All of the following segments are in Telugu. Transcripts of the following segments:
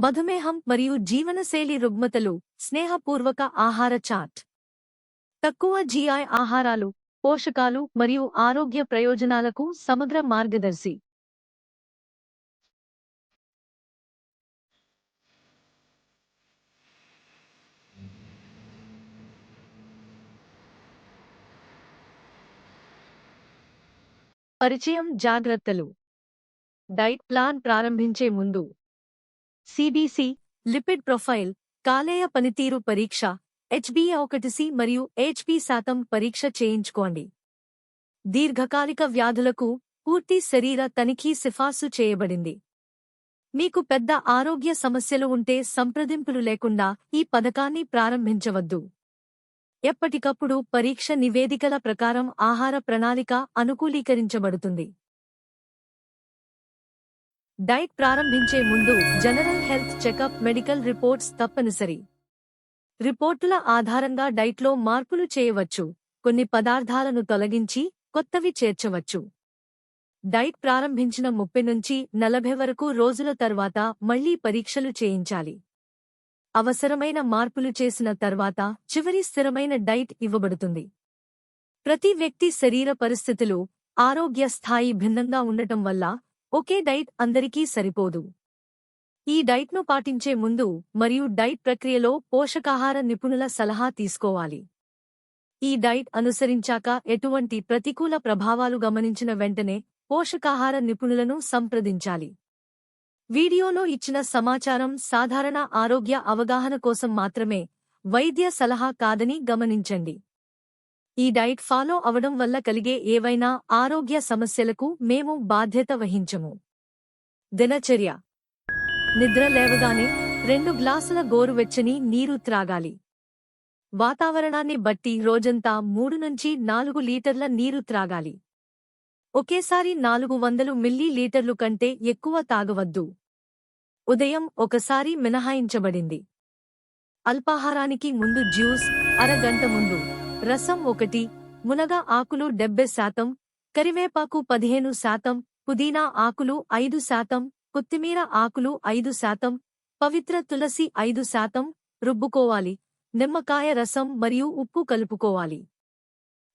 మధుమేహం మరియు జీవనశైలి రుగ్మతలు స్నేహపూర్వక ఆహార చాట్. తక్కువ జీఐ ఆహారాలు పోషకాలు మరియు ఆరోగ్య ప్రయోజనాలకు సమగ్ర మార్గదర్శి. పరిచయం జాగ్రత్తలు. డైట్ ప్లాన్ ప్రారంభించే ముందు సిబిసి లిపిడ్ ప్రొఫైల్ కాలేయ పనితీరు పరీక్ష హెచ్బిఏ ఒకటి సి మరియు హెచ్పి శాతం పరీక్ష చేయించుకోండి. దీర్ఘకాలిక వ్యాధులకు పూర్తి శరీర తనిఖీ సిఫార్సు చేయబడింది. మీకు పెద్ద ఆరోగ్య సమస్యలు ఉంటే సంప్రదింపులు లేకుండా ఈ పథకాన్ని ప్రారంభించవద్దు. ఎప్పటికప్పుడు పరీక్ష నివేదికల ప్రకారం ఆహార ప్రణాళిక అనుకూలీకరించబడుతుంది. డైట్ ప్రారంభించే ముందు general health checkup medical reports తప్పనిసరి. రిపోర్టుల ఆధారంగా డైట్లో మార్పులు చేయవచ్చు కొన్ని పదార్థాలను తొలగించి కొత్తవి చేర్చవచ్చు. డైట్ ప్రారంభించిన ముప్పై నుంచి నలభై వరకు రోజుల తర్వాత మళ్ళీ పరీక్షలు చేయించాలి. అవసరమైన మార్పులు చేసిన తర్వాత చివరి స్థిరమైన డైట్ ఇవ్వబడుతుంది. ప్రతి వ్యక్తి శరీర పరిస్థితులు ఆరోగ్య స్థాయి భిన్నంగా ఉండటం వల్ల ఒకే డైట్ అందరికీ సరిపోదు. ఈ డైట్ను పాటించే ముందు మరియు డైట్ ప్రక్రియలో పోషకాహార నిపుణుల సలహా తీసుకోవాలి. ఈ డైట్ అనుసరించాక ఎటువంటి ప్రతికూల ప్రభావాలు గమనించిన వెంటనే పోషకాహార నిపుణులను సంప్రదించాలి. వీడియోలో ఇచ్చిన సమాచారం సాధారణ ఆరోగ్య అవగాహన కోసం మాత్రమే వైద్య సలహా కాదని గమనించండి. ఈ డైట్ ఫాలో అవడం వల్ల కలిగే ఏవైనా ఆరోగ్య సమస్యలకు మేము బాధ్యత వహించము. దినచర్య. నిద్ర లేవగానే రెండు గ్లాసుల గోరువెచ్చని నీరు త్రాగాలి. వాతావరణాన్ని బట్టి రోజంతా మూడు నుంచి నాలుగు లీటర్ల నీరు త్రాగాలి. ఒకేసారి నాలుగు వందలు మిల్లీ లీటర్లు కంటే ఎక్కువ తాగవద్దు. ఉదయం ఒకసారి మినహాయించబడింది. అల్పాహారానికి ముందు జ్యూస్ అరగంట ముందు రసం ఒకటి మునగ ఆకులు డెబ్బై శాతం కరివేపాకు పదిహేను శాతం పుదీనా ఆకులు ఐదు శాతం కొత్తిమీర ఆకులు ఐదు శాతం పవిత్ర తులసి ఐదు శాతం రుబ్బుకోవాలి. నిమ్మకాయ రసం మరియు ఉప్పు కలుపుకోవాలి.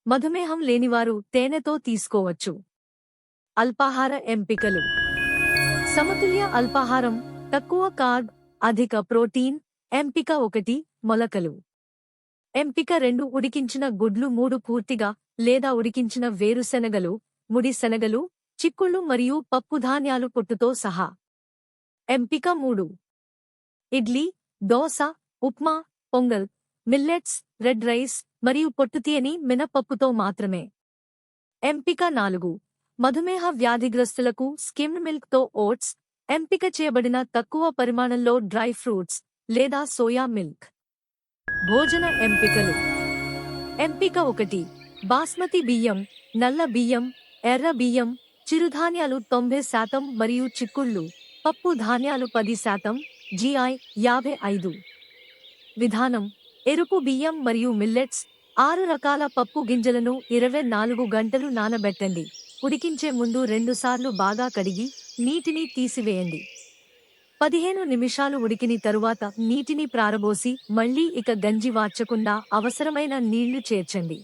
మధుమేహం లేనివారు తేనెతో తీసుకోవచ్చు. అల్పాహార ఎంపికలు. సమతుల్య అల్పాహారం తక్కువ కార్బ్ అధిక ప్రోటీన్ ఎంపిక ఒకటి మొలకలు. ఎంపిక రెండు ఉడికించిన గుడ్లు మూడు పూర్తిగా లేదా ఉడికించిన వేరుశెనగలు ముడి శనగలు చిక్కుళ్ళు మరియు పప్పుధాన్యాలు పొట్టుతో సహా. ఎంపిక మూడు. Idli dosa upma pongal millets red rice మరియు పొట్టుతీయని మినపప్పుతో మాత్రమే. ఎంపిక నాలుగు. మధుమేహ వ్యాధిగ్రస్తులకు స్కిమ్డ్ మిల్క్తో ఓట్స్ ఎంపిక చేయబడిన తక్కువ పరిమాణంలో డ్రై ఫ్రూట్స్ లేదా సోయా మిల్క్. భోజన ఎంపికలు. ఎంపిక ఒకటి. బాస్మతి బియ్యం నల్ల బియ్యం ఎర్ర బియ్యం చిరుధాన్యాలు తొంభై శాతం మరియు చిక్కుళ్ళు. పప్పు ధాన్యాలు పది శాతం జిఐ యాభై ఐదు. విధానం. ఎరుపు బియ్యం మరియు మిల్లెట్స్. ఆరు రకాల పప్పు గింజలను ఇరవై నాలుగు గంటలు నానబెట్టండి. ఉడికించే ముందు రెండుసార్లు బాగా కడిగి నీటిని తీసివేయండి. పదిహేను నిమిషాలు ఉడికిన తరువాత నీటిని ప్రారబోసి మళ్ళీ ఇక గంజి వార్చకుండా అవసరమైన నీళ్ళు చేర్చండి.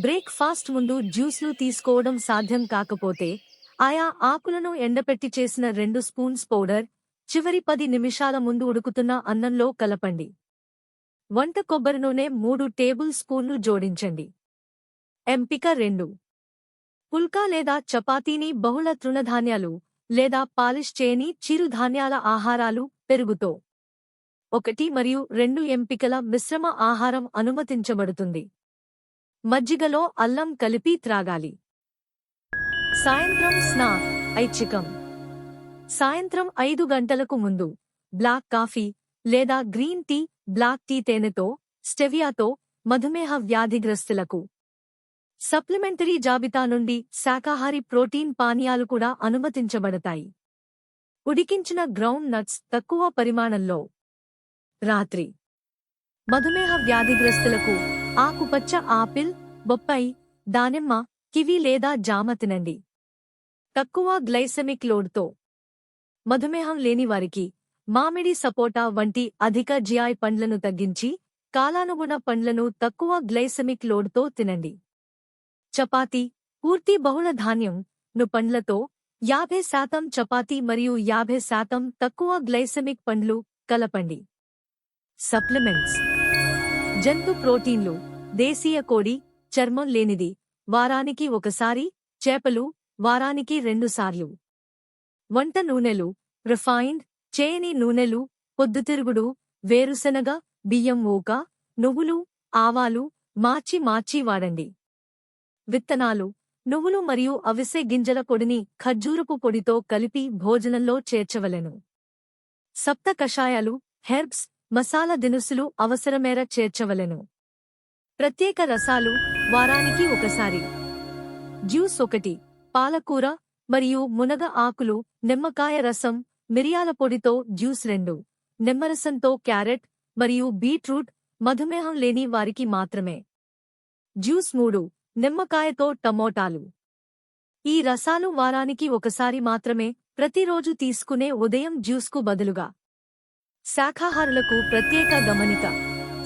బ్రేక్ఫాస్ట్ ముందు జ్యూస్లు తీసుకోవడం సాధ్యం కాకపోతే ఆయా ఆకులను ఎండపెట్టి చేసిన రెండు స్పూన్స్ పౌడర్ చివరి పది నిమిషాల ముందు ఉడుకుతున్న అన్నంలో కలపండి. వంట కొబ్బరి నూనె మూడు టేబుల్ స్పూన్లు జోడించండి. ఎంపిక రెండు. పుల్కా లేదా చపాతీని బహుళ తృణధాన్యాలు లేదా పాలిష్ చేయని చిరుధాన్యాల ఆహారాలు పెరుగుతో. ఒకటి మరియు రెండు ఎంపికల మిశ్రమ ఆహారం అనుమతించబడుతుంది. మజ్జిగలో అల్లం కలిపి త్రాగాలి. సాయంత్రం స్నాక్ ఐచ్ఛికం. సాయంత్రం ఐదు గంటలకు ముందు బ్లాక్ కాఫీ లేదా గ్రీన్ టీ బ్లాక్ టీ తేనెతో స్టెవియాతో మధుమేహ వ్యాధిగ్రస్తులకు సప్లిమెంటరీ జాబితా నుండి శాకాహారి ప్రోటీన్ పానీయాలు కూడా అనుమతించబడతాయి. ఉడికించిన గ్రౌండ్ నట్స్ తక్కువ పరిమాణంలో. రాత్రి. మధుమేహ వ్యాధిగ్రస్తులకు ఆకుపచ్చ ఆపిల్ బొప్పాయి దానిమ్మ కివి లేదా జామ తినండి. తక్కువ గ్లైసెమిక్ లోడ్తో. మధుమేహం లేని వారికి మామిడి సపోటా వంటి అధిక జిఐ పండ్లను తగ్గించి కాలానుగుణ పండ్లను తక్కువ గ్లైసెమిక్ లోడ్తో తినండి. చపాతీ పూర్తి బహుళ ధాన్యం ను పండ్లతో యాభై శాతం చపాతీ మరియు యాభై శాతం తక్కువ గ్లైసెమిక్ పండ్లు కలపండి. సప్లిమెంట్స్. జంతు ప్రోటీన్లు దేశీయ కోడి చర్మం లేనిది వారానికి ఒకసారి చేపలు వారానికి రెండుసార్లు వంట నూనెలు రిఫైన్డ్ చేయని నూనెలు పొద్దుతిరుగుడు వేరుశనగ బియ్యం ఊక నువ్వులు ఆవాలు మార్చి మార్చి వాడండి. విత్తనాలు నువ్వులు మరియు అవిసె గింజల పొడిని ఖర్జూరపు పొడితో కలిపి భోజనంలో చేర్చవలెను. సప్త కషాయాలు హెర్బ్స్ మసాలా దినుసులు అవసరమేర చేర్చవలెను. ప్రత్యేక రసాలు వారానికి ఒకసారి. జ్యూస్ ఒకటి పాలకూర మరియు మునగ ఆకులు నిమ్మకాయ రసం మిరియాల పొడితో జ్యూస్ రెండు నిమ్మరసంతో క్యారెట్ మరియు బీట్రూట్ మధుమేహం లేని వారికి మాత్రమే. జ్యూస్ మూడు నిమ్మకాయతో టమోటాలు. ఈ రసాలు వారానికి ఒకసారి మాత్రమే ప్రతిరోజు తీసుకునే ఉదయం జ్యూస్కు బదులుగా. శాఖాహారులకు ప్రత్యేక గమనిక.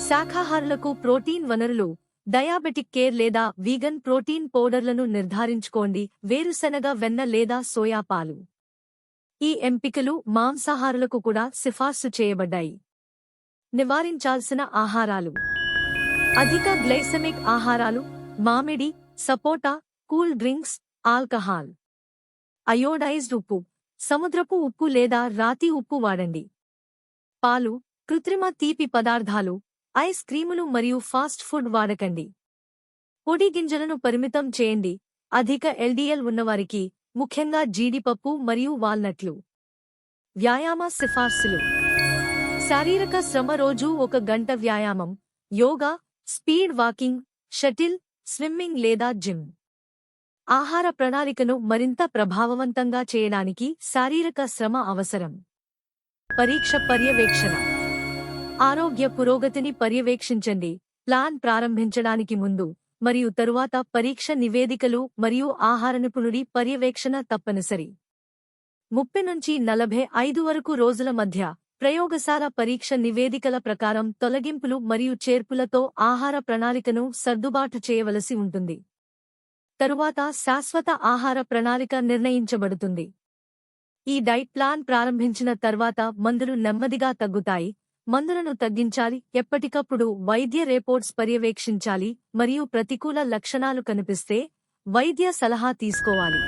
శాఖాహారులకు ప్రోటీన్ వనరులు డయాబెటిక్ కేర్ లేదా వీగన్ ప్రోటీన్ పౌడర్లను నిర్ధారించుకోండి వేరుశనగ వెన్న లేదా సోయా పాలు. ఈ ఎంపికలు మాంసాహారులకు కూడా సిఫార్సు చేయబడ్డాయి. నివారించాల్సిన ఆహారాలు. అధిక గ్లైసెమిక్ ఆహారాలు మామిడి సపోటా కూల్ డ్రింక్స్ ఆల్కహాల్. అయోడైజ్డ్ ఉప్పు. సముద్రపు ఉప్పు లేదా రాతి ఉప్పు వాడండి. పాలు కృత్రిమ తీపి పదార్థాలు ఐస్ క్రీములు మరియు ఫాస్ట్ ఫుడ్ వాడకండి. పొడి గింజలను పరిమితం చేయండి. అధిక ఎల్డీఎల్ ఉన్నవారికి ముఖ్యంగా జీడిపప్పు మరియు వాల్నట్లు. వ్యాయామ సిఫార్సులు. శారీరక శ్రమ రోజు ఒక గంట వ్యాయామం yoga speed walking shuttle swimming లేదా జిమ్. ఆహార ప్రణాళికను మరింత ప్రభావవంతంగా చేయడానికి శారీరక శ్రమ అవసరం. పరీక్ష పర్యవేక్షణ. ఆరోగ్య పురోగతిని పర్యవేక్షించండి. ప్లాన్ ప్రారంభించడానికి ముందు మరియు తరువాత పరీక్ష నివేదికలు మరియు ఆహార నిపుణుడి పర్యవేక్షణ తప్పనిసరి. ముప్పై నుంచి నలభై ఐదు వరకు రోజుల మధ్య ప్రయోగశాల పరీక్ష నివేదికల ప్రకారం తొలగింపులు మరియు చేర్పులతో ఆహార ప్రణాళికను సర్దుబాటు చేయవలసి ఉంటుంది. తరువాత శాశ్వత ఆహార ప్రణాళిక నిర్ణయించబడుతుంది. ఈ డైట్ ప్లాన్ ప్రారంభించిన తర్వాత మందులు నెమ్మదిగా తగ్గుతాయి. మందులను తగ్గించాలి ఎప్పటికప్పుడు వైద్య రిపోర్ట్స్ పర్యవేక్షించాలి మరియు ప్రతికూల లక్షణాలు కనిపిస్తే వైద్య సలహా తీసుకోవాలి.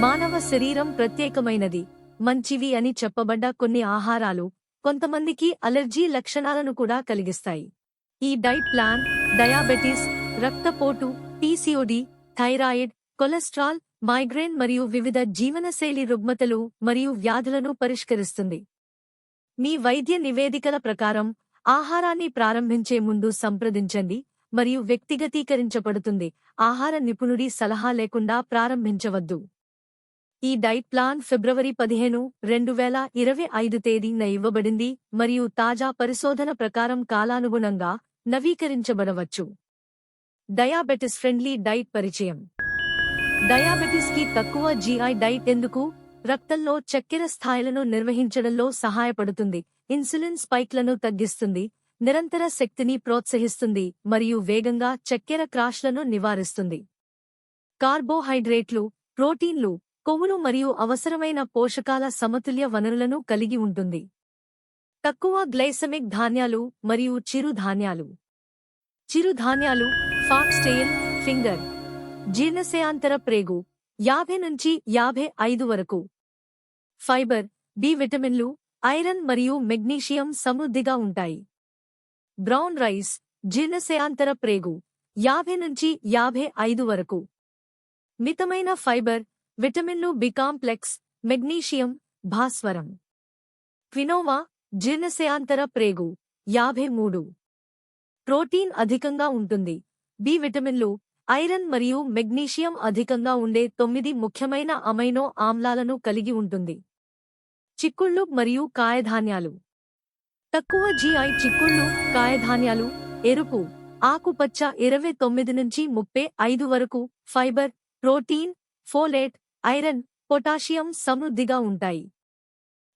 మానవ శరీరం ప్రత్యేకమైనది. మంచివి అని చెప్పబడ్డ కొన్ని ఆహారాలు కొంతమందికి అలెర్జీ లక్షణాలను కూడా కలిగిస్తాయి. ఈ డైట్ ప్లాన్ డయాబెటీస్ రక్తపోటు పీసీఓడి థైరాయిడ్ కొలెస్ట్రాల్ మైగ్రేన్ మరియు వివిధ జీవనశైలి రుగ్మతలు మరియు వ్యాధులను పరిష్కరిస్తుంది. మీ వైద్య నివేదికల ప్రకారం ఆహారాన్ని ప్రారంభించే ముందు సంప్రదించండి మరియు వ్యక్తిగతీకరించబడుతుంది. ఆహార నిపుణుడి సలహా లేకుండా ప్రారంభించవద్దు. ఈ డైట్ ప్లాన్ ఫిబ్రవరి పదిహేను రెండు వేల ఇరవై ఐదు తేదీన ఇవ్వబడింది మరియు తాజా పరిశోధన ప్రకారం కాలానుగుణంగా నవీకరించబడవచ్చు. డయాబెటిస్ ఫ్రెండ్లీ డైట్ పరిచయం. డయాబెటిస్కి తక్కువ జీఐ డైట్ ఎందుకు? రక్తంలో చక్కెర స్థాయిలను నిర్వహించడంలో సహాయపడుతుంది ఇన్సులిన్ స్పైక్లను తగ్గిస్తుంది నిరంతర శక్తిని ప్రోత్సహిస్తుంది మరియు వేగంగా చక్కెర క్రాష్లను నివారిస్తుంది. కార్బోహైడ్రేట్లు ప్రోటీన్లు కొవ్వులు మరియు అవసరమైన పోషకాల సమతుల్య వనరులను కలిగి ఉంటుంది. తక్కువ గ్లైసమిక్ ధాన్యాలు మరియు చిరుధాన్యాలు చిరుధాన్యాలు ఫాక్స్టెయిల్ ఫింగర్. జీర్ణశయాంతర ప్రేగు యాభై నుంచి యాభై ఐదు వరకు. ఫైబర్ బి విటమిన్లు ఐరన్ మరియు మెగ్నీషియం సమృద్ధిగా ఉంటాయి. బ్రౌన్ రైస్ జీర్ణశయాంతర ప్రేగు యాభై నుంచి యాభై ఐదు వరకు. మితమైన ఫైబర్ విటమిన్లు బి కాంప్లెక్స్ మెగ్నీషియం భాస్వరం. క్వినోవా జీర్ణశయాంతర ప్రేగు యాభై మూడు. ప్రోటీన్ అధికంగా ఉంటుంది. బి విటమిన్లు ఐరన్ మరియు మెగ్నీషియం అధికంగా ఉండే తొమ్మిది ముఖ్యమైన అమైనో ఆమ్లాలను కలిగి ఉంటుంది. చిక్కుళ్ళు మరియు కాయధాన్యాలు. తక్కువ జిఐ చిక్కుళ్ళు కాయధాన్యాలు ఎరుపు ఆకుపచ్చ ఇరవై తొమ్మిది నుంచి ముప్పై ఐదు వరకు fibre protein folate iron potassium సమృద్ధిగా ఉంటాయి.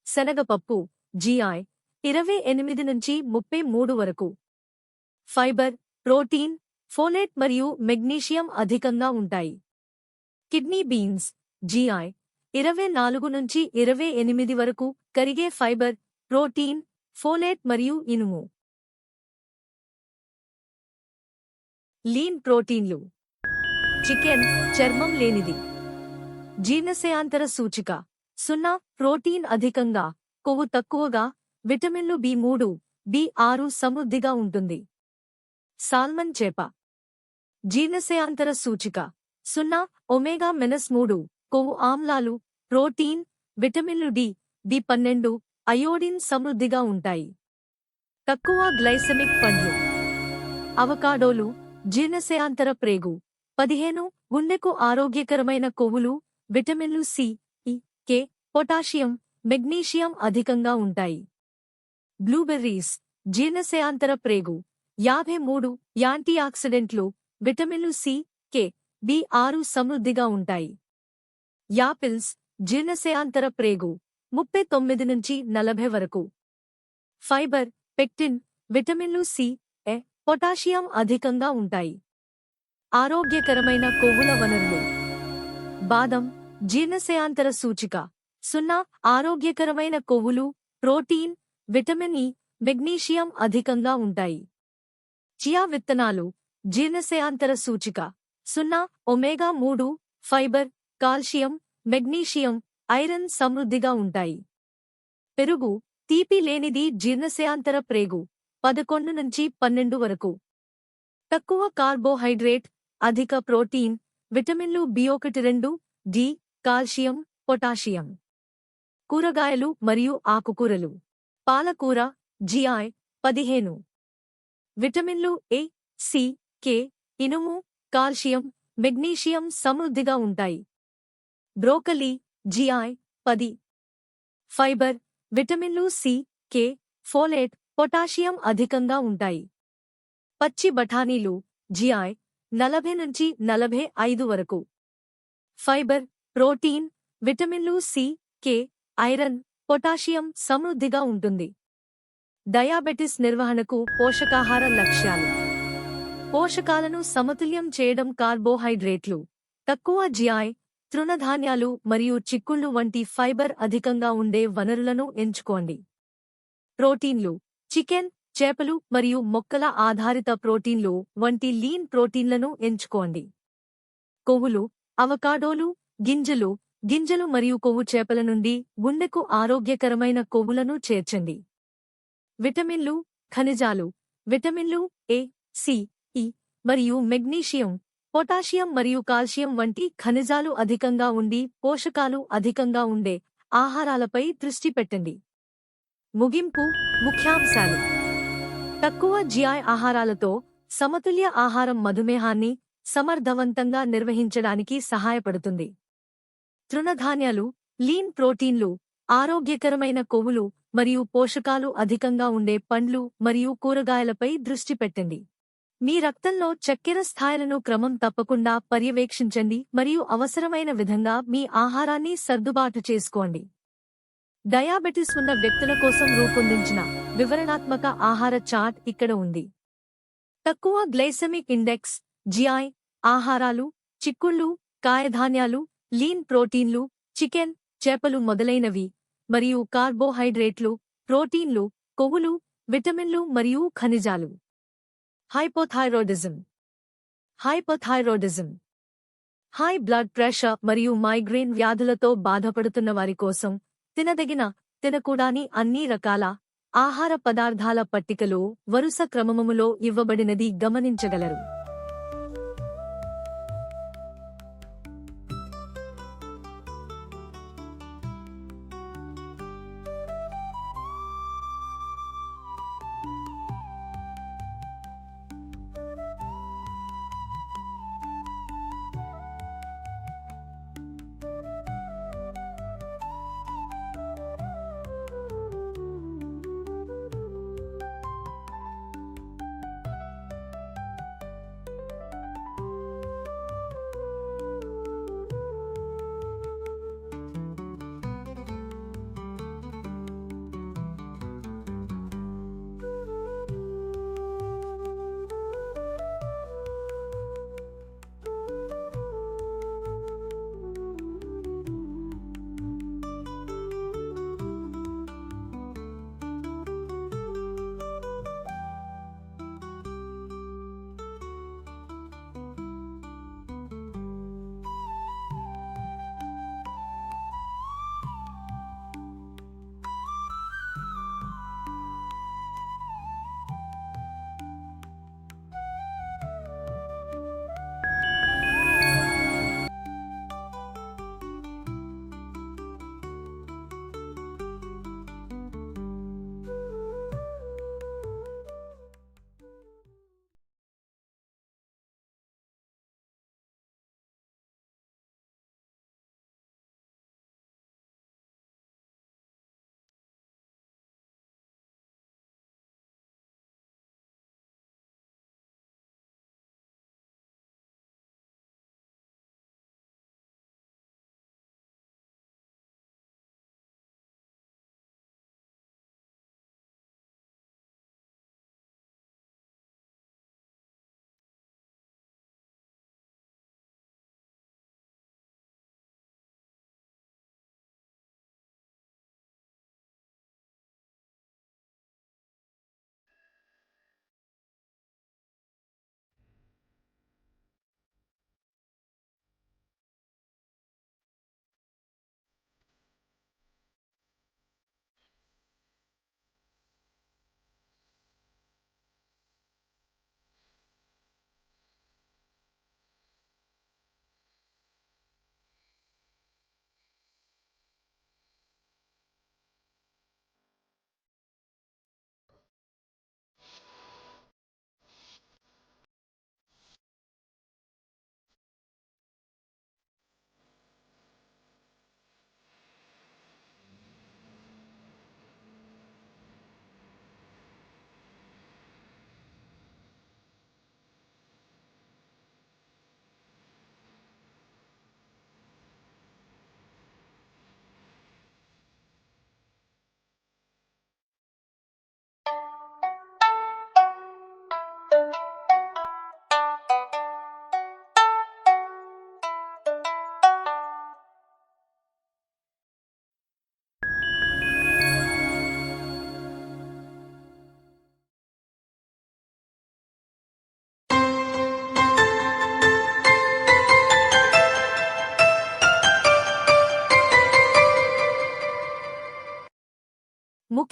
శనగపప్పు జీఐ ఇరవై ఎనిమిది నుంచి ముప్పై మూడు వరకు. ఫైబర్ ప్రోటీన్ ఫోలేట్ మరియు మెగ్నీషియం అధికంగా ఉంటాయి. కిడ్నీ బీన్స్ జీఐ ఇరవై నాలుగు నుంచి ఇరవై ఎనిమిది వరకు కరిగే ఫైబర్ ప్రోటీన్ ఫోలేట్ మరియు ఇనుము. లీన్ ప్రోటీన్లు. చికెన్ చర్మం లేనిది. జీర్ణశయాంతర సూచిక. సున్నా ప్రోటీన్ అధికంగా కొవ్వు తక్కువగా విటమిన్లు బి మూడు బి ఆరు సమృద్ధిగా ఉంటుంది. సాల్మన్ చేప. జీర్ణశయాంతర సూచిక. సున్నా ఒమేగా మెనస్ మూడు కొవ్వు ఆమ్లాలు ప్రోటీన్ విటమిన్లు డి బి పన్నెండు అయోడిన్ సమృద్ధిగా ఉంటాయి. తక్కువ గ్లైసెమిక్ పండ్లు. అవకాడోలు జీర్ణశయాంతర ప్రేగు. పదిహేను గుండెకు ఆరోగ్యకరమైన కొవ్వులు విటమిన్లు C E K potassium magnesium అధికంగా ఉంటాయి. బ్లూబెర్రీస్ జీర్ణశయాంతర ప్రేగు యాభై మూడు యాంటీఆక్సిడెంట్లు విటమిన్లు సి కె బి ఆరు సమృద్ధిగా ఉంటాయి. యాపిల్స్ జీర్ణశయాంతర ప్రేగు ముప్పై తొమ్మిది నుంచి నలభై వరకు. ఫైబర్ పెక్టిన్ విటమిన్లు సి ఎ పొటాషియం అధికంగా ఉంటాయి. ఆరోగ్యకరమైన కొవ్వుల వనరులు. బాదం జీర్ణశయాంతర సూచిక. సున్నా ఆరోగ్యకరమైన కొవ్వులు ప్రోటీన్ విటమిన్ ఇ మెగ్నీషియం అధికంగా ఉంటాయి. చియా విత్తనాలు జీర్ణశయాంతర సూచిక. సున్నా ఒమేగా మూడు ఫైబర్ కాల్షియం మెగ్నీషియం ఐరన్ సమృద్ధిగా ఉంటాయి. పెరుగు తీపి లేనిది జీర్ణశయాంతర ప్రేగు పదకొండు నుంచి పన్నెండు వరకు. తక్కువ కార్బోహైడ్రేట్ అధిక ప్రోటీన్ విటమిన్లు బి ఒకటి రెండు డి కాల్షియం పొటాషియం. కూరగాయలు మరియు ఆకుకూరలు. పాలకూర జిఐ పదిహేను. విటమిన్లు ఏ సి కే ఇనుము కాల్షియం మెగ్నీషియం సమృద్ధిగా ఉంటాయి. బ్రోకలీ జిఐ పది. ఫైబర్ విటమిన్లు సి కే ఫోలేట్ పొటాషియం అధికంగా ఉంటాయి. పచ్చి బఠానీలు జిఐ నలభై నుంచి నలభై ఐదు వరకు. ఫైబర్ ప్రోటీన్ విటమిన్లు సి కే ఐరన్ పొటాషియం సమృద్ధిగా ఉంటుంది. డయాబెటిస్ నిర్వహణకు పోషకాహార లక్ష్యాలు. పోషకాలను సమతుల్యం చేయడం కార్బోహైడ్రేట్లు. తక్కువ జియాయ్ తృణధాన్యాలు మరియు చిక్కుళ్ళు వంటి ఫైబర్ అధికంగా ఉండే వనరులను ఎంచుకోండి. ప్రోటీన్లు చికెన్ చేపలు మరియు మొక్కల ఆధారిత ప్రోటీన్లు వంటి లీన్ ప్రోటీన్లను ఎంచుకోండి. కొవ్వులు అవకాడోలు గింజలు గింజలు మరియు కొవ్వు చేపల నుండి గుండెకు ఆరోగ్యకరమైన కొవ్వులను చేర్చండి. విటమిన్లు ఖనిజాలు విటమిన్లు ఏ సి ఇ మరియు మెగ్నీషియం పొటాషియం మరియు కాల్షియం వంటి ఖనిజాలు అధికంగా ఉండి పోషకాలు అధికంగా ఉండే ఆహారాలపై దృష్టి పెట్టండి. ముగింపు ముఖ్యాంశాలు. తక్కువ జిఐ ఆహారాలతో సమతుల్య ఆహారం మధుమేహాన్ని సమర్థవంతంగా నిర్వహించడానికి సహాయపడుతుంది. తృణధాన్యాలు లీన్ ప్రోటీన్లు ఆరోగ్యకరమైన కొవ్వులు మరియు పోషకాలు అధికంగా ఉండే పండ్లు మరియు కూరగాయలపై దృష్టి పెట్టండి. మీ రక్తంలో చక్కెర స్థాయిలను క్రమం తప్పకుండా పర్యవేక్షించండి మరియు అవసరమైన విధంగా మీ ఆహారాన్ని సర్దుబాటు చేసుకోండి. డయాబెటిస్ ఉన్న వ్యక్తుల కోసం రూపొందించిన వివరణాత్మక ఆహార చార్ట్ ఇక్కడ ఉంది. తక్కువ గ్లైసెమిక్ ఇండెక్స్ జిఐ ఆహారాలు చిక్కుళ్ళు కాయధాన్యాలు లీన్ ప్రోటీన్లు చికెన్ చేపలు మొదలైనవి మరియు కార్బోహైడ్రేట్లు ప్రోటీన్లు కొవ్వులు విటమిన్లు మరియు ఖనిజాలు. Hypothyroidism. Hypothyroidism. High blood pressure మరియు మైగ్రేన్ వ్యాధులతో బాధపడుతున్న వారి కోసం తినదగిన తినకూడాని అన్ని రకాల ఆహార పదార్థాల పట్టికలో వరుస క్రమములో ఇవ్వబడినది గమనించగలరు.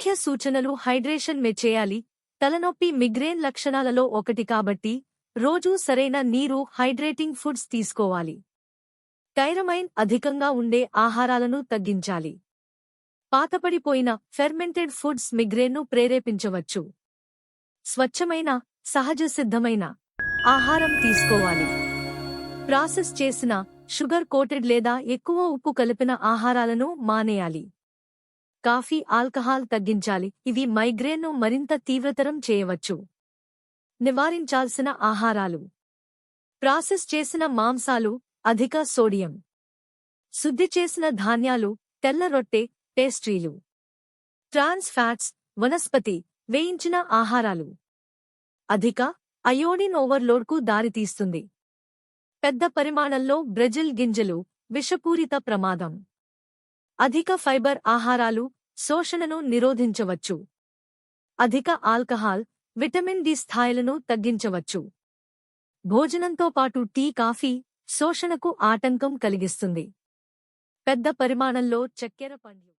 ముఖ్య సూచనలు హైడ్రేషన్ మే చేయాలి తలనొప్పి మిగ్రేన్ లక్షణాలలో ఒకటి కాబట్టి రోజూ సరైన నీరు హైడ్రేటింగ్ ఫుడ్స్ తీసుకోవాలి. టైరమైన్ అధికంగా ఉండే ఆహారాలను తగ్గించాలి. పాతపడిపోయిన ఫెర్మెంటెడ్ ఫుడ్స్ మిగ్రేన్ను ప్రేరేపించవచ్చు. స్వచ్ఛమైన సహజ సిద్ధమైన ఆహారం తీసుకోవాలి. ప్రాసెస్ చేసిన షుగర్ కోటెడ్ లేదా ఎక్కువ ఉప్పు కలిపిన ఆహారాలను మానేయాలి. కాఫీ ఆల్కహాల్ తగ్గించాలి. ఇది మైగ్రేన్ను మరింత తీవ్రతరం చేయవచ్చు. నివారించాల్సిన ఆహారాలు. ప్రాసెస్ చేసిన మాంసాలు అధిక సోడియం. శుద్ధి చేసిన ధాన్యాలు తెల్ల రొట్టె పేస్ట్రీలు. ట్రాన్స్ ఫ్యాట్స్ వనస్పతి వేయించిన ఆహారాలు. అధిక అయోడిన్ ఓవర్లోడ్కు దారితీస్తుంది. పెద్ద పరిమాణంలో బ్రెజిల్ గింజలు విషపూరిత ప్రమాదం. అధిక ఫైబర్ ఆహారాలు శోషణను నిరోధించవచ్చు. అధిక ఆల్కహాల్ విటమిన్ డి స్థాయిలను తగ్గించవచ్చు. భోజనంతో పాటు టీ కాఫీ శోషణకు ఆటంకం కలిగిస్తుంది. పెద్ద పరిమాణంలో చక్కెర పండ్లు.